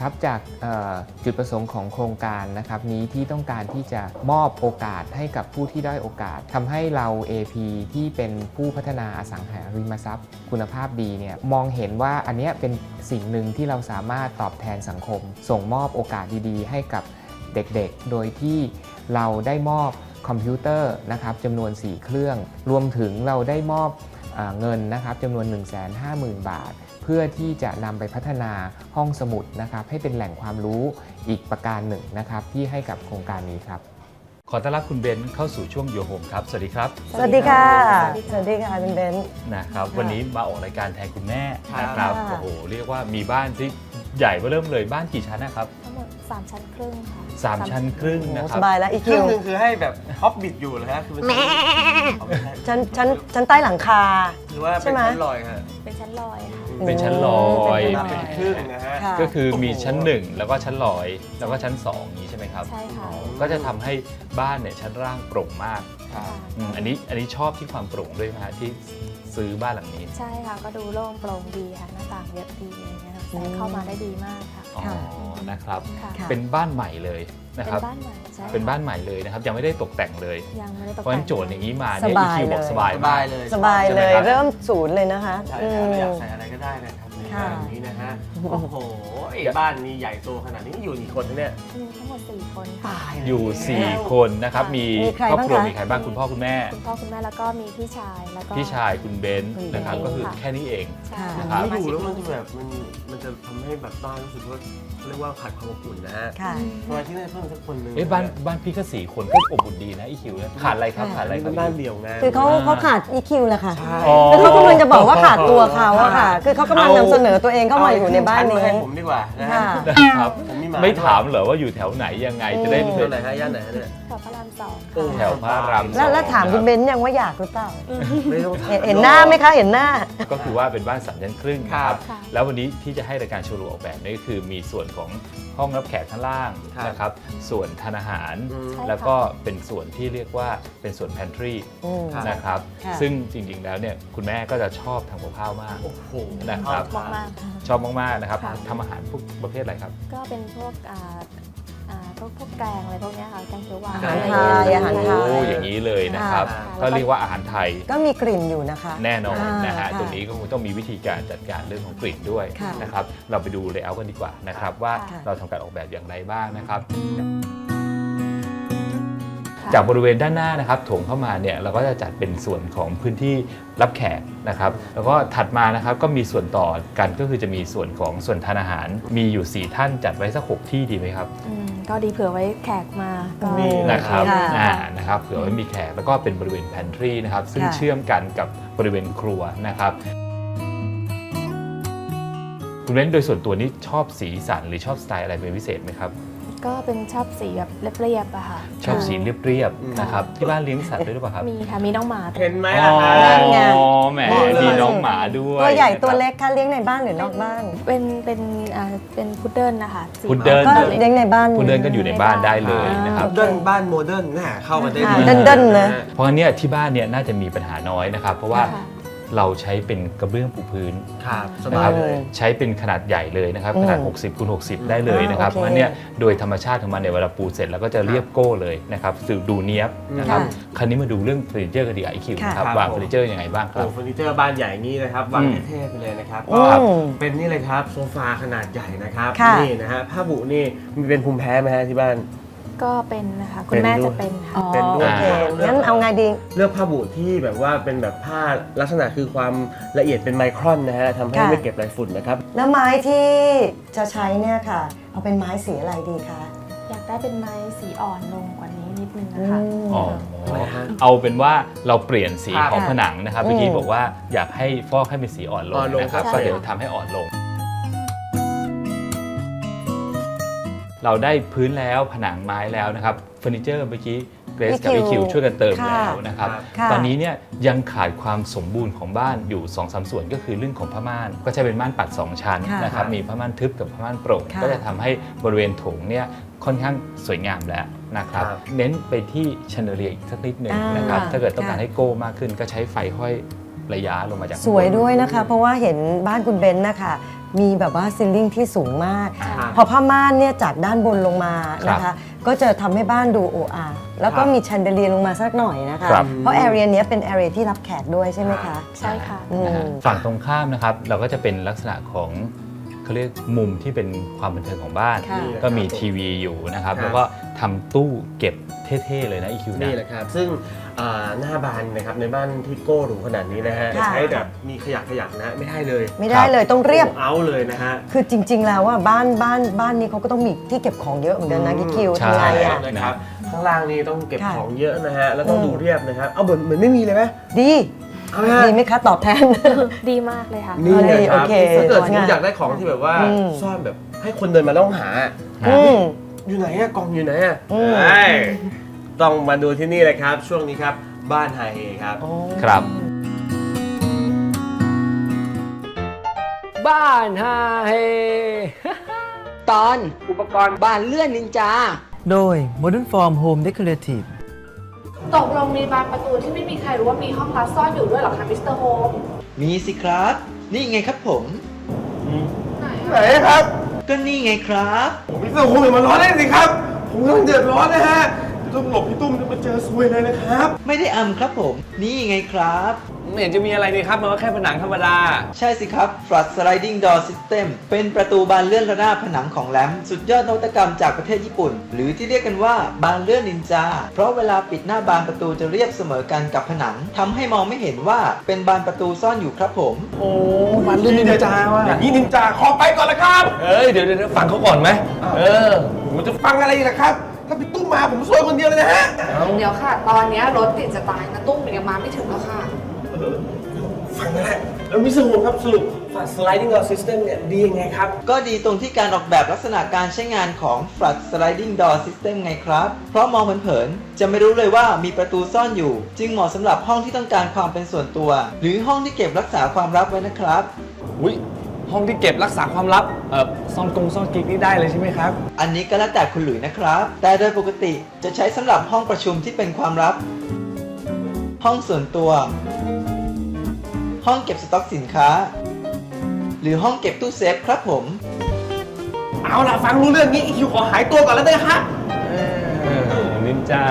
ครับจากจุดประสงค์ของโครงการนะครับนี้ที่ต้องการที่จะมอบโอกาสให้กับผู้ที่ได้อยโอกาสทำให้เรา AP ที่เป็นผู้พัฒนาอสังหาริมทรัพย์ คุณภาพดีเนี่ยมองเห็นว่าอันนี้เป็นสิ่งหนึ่งที่เราสามารถตอบแทนสังคม ส่งมอบโอกาสดีๆ ให้กับเด็กๆ โดยที่เราได้มอบคอมพิวเตอร์นะครับจำนวน 4 เครื่อง รวมถึงเราได้มอบเงินนะครับจำนวน 150,000 บาท พื่อที่จะนำไปพัฒนาห้องสมุดนะครับให้เป็นแหล่งความรู้อีกประการหนึ่งนะครับที่ให้กับโครงการนี้ครับ ขอต้อนรับคุณเบนซ์เข้าสู่ช่วงโยโฮมครับ สวัสดีครับสวัสดีค่ะ สวัสดีสค่ะวัสดีค่ะคุณเบนซ์ นะครับค่ะวันนี้มาออกรายการแทนคุณแม่ค่ะนะครับค่ะ โอ้โหเรียกว่ามีบ้านที่ใหญ่เบ้อเริ่มเลยบ้านกี่ชั้นนะครับทั้งหมด 3 ชั้นครึ่งค่ะสามชั้นครึ่งโอ้นะคสรับ บายแล้วอีคคิรึ่งวหนึ่งคือให้แบบฮอบบิทอยู่เลยฮะคือเป็นเอาไม่ใช่ชั้นชั้นชั้นใต้หลังคา หรือว่าใช่เป็นไหม ชั้นลอยฮะเป็นชั้นลอยค่ะ เป็นชั้นลอยเป็นชั้นลเป็อยนครึ่งนะฮะ ค่ะก็คือมีชั้น 1 แล้วก็ชั้นลอย แล้วก็ชั้น2อย่างนี้ใช่ไหมครับ ใช่ค่ะก็จะทำให้บ้านเนี่ยชั้นล่างโปร่งมากค่ะอืมอันนี้อันนี้ชอบที่ความโปร่งด้วยไหมฮะที่ซื้อบ้านหลังนี้ ใช่ค่ะก็ดูโล่งโปร่งดีค่ะหน้าต่างเยอะดีอะไรเงี้ยค่ะ แสงเข้ามาได้ดีมากค่ะ อ๋อ ค่ะ นะครับ ค่ะ ค่ะ เป็นบ้านใหม่เลยนะเป็ครับ นบ้านใหม่ใช่ค่ะเป็นบ้านใหม่เลยนะครับ ยังไม่ได้ตกแต่งเลย ยังไม่ได้ตกเพราะฉะนั้นแต่งโจทย์อย่างนี้มาเนี่ยสบายอีคิวบอกเลย สบายสมากบายเลยสบายเลยใช่ไหมครับ เริ่มศูนย์เลยนะคะใช่อืครับม อยากใส่อะไรก็ได้นะครับในค่ะบ้านนี้นะฮะโอ้โห ไอ้บ้านนี้ใหญ่โตขนาดนี้อยู่กี่คนเนี่ยมีทั้งหมด4คนค่ะ อยู่ 4 คนนะครับ มีมีใครครอบครัวบ้างคะ มีใครบ้างคุณพ่อคุณแม่ คุณพ่อคุณแม่แล้วก็มีพี่ชายแล้วก็ พี่ชายคุณเบนซ์คุณเบนซ์นะครับ ก็คือค่ะ แค่นี้เอง ใช่ค่ะครับไม่อยู่แล้วมันจะแบบมันมันจะทำให้แบบบ้านรู้สึกว่า เขาเรียกว่าขาดความอบอุ่นนะฮะค่ะทำไมที่นี่เพิ่มสักคนหนึงเอ๊ะบ้านบ้านพี่ก็สี่คนก็อบอุ่นดีนะอีคิวเนี่ยขาดอะไรครับค่ะขาดอะไรอันคนี้รับเป็นบ้านเดี่ยวไงคือเขาเขาขาด EQ แหละค่ะใช่อ๋อคือเขากำลังจะบอกว่าขาดตัวเขาอะค่ะ คือเขากำลังนำเสนอตัวเองเข้ามาอยู่ในบ้านเอนี้ให้ผมดีกว่านะฮะค่ะ ครับ ผมมีหมาไม่ถามเหรอว่าอยู่แถวไหนยังไงจะได้อืมเท่าไหนฮะย่านไหนฮะเนี่ยกับพระรามสองเออค่ะ แถวพระรามสองแล้วแล้วถามคุณเบนซ์ยังว่าอยากหรือเปล่า ไม่ต้องเห็นเห็นหน้าไหมคะ เห็นหน้า ก็คือว่าเป็นบ้านสามชั้นครึ่งนะคครัรับบค่ะ แล้ววันนี้ที่จะให้รายการโชว์รูมออกแบบนี่ก็คือมีส่วนของห้องรับแขกข้างล่างครับนะครับส่วนทานอาหาร อืม ใช่แล้วก็เป็นส่วนที่เรียกว่าเป็นส่วน pantry อืม ครับ นะครับ ค่ะ ซึ่งจริงๆแล้วเนี่ยคุณแม่ก็จะชอบทำกับข้าวมาก โอ้โหนะครับ มากมากๆค่ะชอบมากๆนะครับค่ะ ทำอาหารพวกประเภทอะไรครับ ก็เป็นพวกอ่า อ่าพวกพวกแกงอะไรพวกเนี้ยค่ะแกงเขียวหวานอาหารอะไรไทยอาหารไทยโอ้อย่างนี้เลยนะครับ ค่ะ ก็เรียกว่าอาหารไทย ก็มีกลิ่นอยู่นะคะ แน่นอนอ่านนะฮะ ค่ะตรงนี้ก็คงต้องมีวิธีการจัดการเรื่องของกลิ่นด้วยค่ะนะครับ เราไปดูเลเยอร์กันดีกว่านะครับว่าค่ะ เราทำการออกแบบอย่างไรบ้างนะครับ ค่ะจากบริเวณด้านหน้านะครับโถงเข้ามาเนี่ยเราก็จะจัดเป็นส่วนของพื้นที่รับแขกนะครับ แล้วก็ถัดมานะครับก็มีส่วนต่อกันก็คือจะมีส่วนของส่วนทานอาหาร มีอยู่ 4 ท่านจัดไว้สักหกที่ดีไหมครับ อืม ก็ดีเผื่อไว้แขกมาก็มีนะครับค่ะ อ่านะครับเผื่อไว้มีแขกแล้วก็เป็นบริเวณ pantry นะครับ ซึ่งค่ะ เชื่อมกันกับบริเวณครัวนะครับคุณเว้นโดยส่วนตัวนี้ชอบสีสันหรือชอบสไตล์อะไรเป็นพิเศษไหมครับ ก็เป็นชอบสีแบบเรียบๆอะค่ะ ชอบสีเรียบอืมๆนะครับที่บ้านเลี้ยงสัตว์ด้วยหรือเปล่าครับมีค่ะ มีน้องหมาเห็นไหมอ๋ล่ะอฮะนั่นไงแหมนี่เลยมีน้องหมาด้วยตัวใหญ่นะครับตัวเล็กคะเลี้ยงในบ้านหรือนอกบ้าน เป็นเป็นอ่าเป็นพุดเดิ้ลนะคะสีพุดเดิ้ลก็เลี้ยงในบ้านคุณเดินก็อยู่ในบ้านได้เลยนะครับเดินบ้านโมเดิร์นน่ะเข้ามาได้อ่าดีเดินๆนะเพราะงั้นเนี่ยที่บ้านเนี่ยน่าจะมีปัญหาน้อยนะครับเพราะว่าค่ะ เราใช้เป็นกระเบื้องปูพื้นครับสนะบาคยรับเลย ใช้เป็นขนาดใหญ่เลยนะครับอืมขนาด60คูณ60 ได้เลยนะครับอ่าโอเคเพราะฉะนั้นเนี่ยโดยธรรมชาติของมันเนี่ยเวลาปูเสร็จแล้วก็จะเรียบโก้เลยนะครับสื่อดูเนี้ยบนะครับค่ะคราวนี้มาดูเรื่องเฟอร์นิเจอร์กันดีกว่าไอคิวค่ะ นะครับครับวางผมเฟอร์นิเจอร์ยังไงบ้างคโอ้รับ เฟอร์นิเจอร์บ้านใหญ่นี้นะครับวางอืม เท่ๆไปเลยนะครับอืก็มเป็นนี่เลยครับโซฟาขนาดใหญ่นะครับค่ะ นี่นะฮะผ้าบุนี่มีเป็นภูมิแพ้ไหมฮะที่บ้าน ก็เป็นนะคะคุณแม่เป็นด้วยจะเป็นค่ะอ๋อเป็นด้วยโอเคงั้นเอาไงดี เลือกผ้าบุที่แบบว่าเป็นแบบผ้าลักษณะคือความละเอียดเป็นไมครอนนะฮะทำให้ค่ะ ไม่เก็บรายฝุ่นนะครับ แล้วไม้ที่จะใช้เนี่ยค่ะ เอาเป็นไม้สีอะไรดีคะ อยากได้เป็นไม้สีอ่อนลงกว่านี้นิดนึงอืนะคะมอ๋อทำไมฮะเอาเป็นว่าเราเปลี่ยนสีครับของผนังนะครับอืมเมื่อกี้บอกว่าอยากให้ฟอกให้เป็นสีอ่อนลงอ่อนลงนะครับใช่ก็เดี๋ยวทำให้อ่อนลง เราได้พื้นแล้วผนังไม้แล้วนะครับเฟอร์นิเจอร์เมื่อกี้เกรซกับ EQ อีคิวช่วยกันเติมค่ะแล้วนะครับค่ะตอนนี้เนี่ยยังขาดความสมบูรณ์ของบ้านอยู่2อสส่วนก็คือเรื่องของผ้าม่าน ก็จะเป็นม่านปัด 2 ชั้นค่ะนะครับมีผ้าม่านทึบกับผ้าม่านโปร่งค่ะก็จะทำให้บริเวณโถงเนี่ยค่อนข้างสวยงามแล้วนะครับครับเน้นไปที่ชนเดอเรียอีกสักนิดหนึ่งอ่านนะครับค่ะถ้าเกิดต้องการค่ะให้โก้มากขึ้นก็ใช้ไฟห้อยระยะลงมาจากสวยด้วยนะคะ เพราะว่าเห็นบ้านคุณเบนซ์นะคะ มีแบบว่าซิลลิ่งที่สูงมากครับพอผ้าม่านเนี่ยจากด้านบนลงมานะครัคะบก็จะทำให้บ้านดูโออาแล้วก็ครับมีแชนเดเลียลงมาสักหน่อยนะคะ ครับ เพราะแอเรียเนี้ยเป็นแอเรียที่รับแขกด้วยใช่ไหมคะใช่ค่ะ อืมนะฮะฝั่งตรงข้ามนะครับเราก็จะเป็นลักษณะของเขาเรียกมุมที่เป็นความบันเทิงของบ้าน ค่ะ ก็มีทีวีอยู่นะครับ ครับ แล้วก็ทำตู้เก็บเท่ๆเลยนะ EQ นะ นี่แหละครับ ซึ่ง อ่าหน้าบานนะครับในบ้านที่โก้หรูขนาดนี้นะฮะค่ะ ใช้แบบมีขยักขยักนะไม่ได้เลยไม่ได้เลยต้องเรียบเอาเลยนะฮะ คือจริง ๆ แล้วว่าบ้านบ้านบ้านนี้เขาก็ต้องมีที่เก็บของเยอะเหมือนกันนะอืม กิ๊กคิวใช่ ทำไงอะ นะครับข้างล่างนี่ต้องเก็บค่ะของเยอะนะฮะแล้วต้องอืม ดูเรียบนะครับเอาเหมือนเหมือนไม่มีเลยไหมดีเอาไหมฮะ ดีไหมคะตอบแทน ดีมากเลยค่ะ นี่นะครัโอบเคถ้าเกิดสวยสมมงามติอยากได้ของที่แบบว่า อืม ซ่อนแบบให้คนเดินมาต้องหา อืม อยู่ไหนอะกล่องอยู่ไหนอะอืม เอ้ย ต้องมาดูที่นี่เลยครับ ช่วงนี้ครับบ้านไฮเฮครับ ครับ บ้านฮาเฮ ตอนอุปกรณ์บ้านเลื่อนนินจา โดย Modern Form Home Decorative ตกลงมีบานประตูที่ไม่มีใครรู้ว่ามีห้องลับซ่อนอยู่ด้วยเหรอคะมิสเตอร์โฮมมีสิครับ นี่ไงครับผม ไหนไหนครับก็นี่ไงครับ ผมพี่ตุ้มอย่ามาร้อนเล่นสิครับ ผมกำลังเดือดร้อนนะฮะ พี่ตุ้มหลบพี่ตุ้มจะมาเจอซวยเลยนะครับ ไม่ได้อำครับผม นี่ไงครับ ไม่เห็นจะมีอะไรนี่ครับ มันก็แค่ผนังธรรมดา ใช่สิครับ Flood Sliding Door System เป็นประตูบานเลื่อนระนาบผนังของแหลม สุดยอดนวัตกรรมจากประเทศญี่ปุ่น หรือที่เรียกกันว่าบานเลื่อนนินจา เพราะเวลาปิดหน้าบานประตูจะเรียบเสมอกันกับผนังทำให้มองไม่เห็นว่าเป็นบานประตูซ่อนอยู่ครับผม โอ้บ้านเลื่อนนินจาว่ะอย่างนี้นินจาขอไปก่อนละครับ เอ้ยเดี๋ยวเดี๋ยวฟังเขาก่อนไหมเออผมจะฟังอะไรอีกล่ะครับ ถ้าพี่ตุ้มมาผมซวยคนเดียวเลยนะฮะเดี๋ยวค่ะ ตอนเนี้ยรถติดจะตายนะตุ้มยังมาไม่ถึงแล้วค่ะ ฟังนะฮะแล้วมิสเตอร์โฮมครับสรุปฝัด sliding door system เนี่ยดียังไงครับ ก็ดีตรงที่การออกแบบลักษณะการใช้งานของ Flood Sliding Door System ไงครับ เพราะมองเผินๆ จะไม่รู้เลยว่ามีประตูซ่อนอยู่ จึงเหมาะสำหรับห้องที่ต้องการความเป็นส่วนตัว หรือห้องที่เก็บรักษาความลับไว้นะครับ อุ้ย ห้องที่เก็บรักษาความลับเอ่อซ่อนกงซ่อนกิ๊กนี่ได้เลยใช่ไหมครับ อันนี้ก็แล้วแต่คุณหลุยนะครับ แต่โดยปกติจะใช้สำหรับห้องประชุมที่เป็นความลับ ห้องส่วนตัว ห้องเก็บสต็อกสินค้า หรือห้องเก็บตู้เซฟครับผม เอาล่ะ ฟังรู้เรื่องนี้อีคิวขอหายตัวก่อนแล้วได้ครับเออนินจา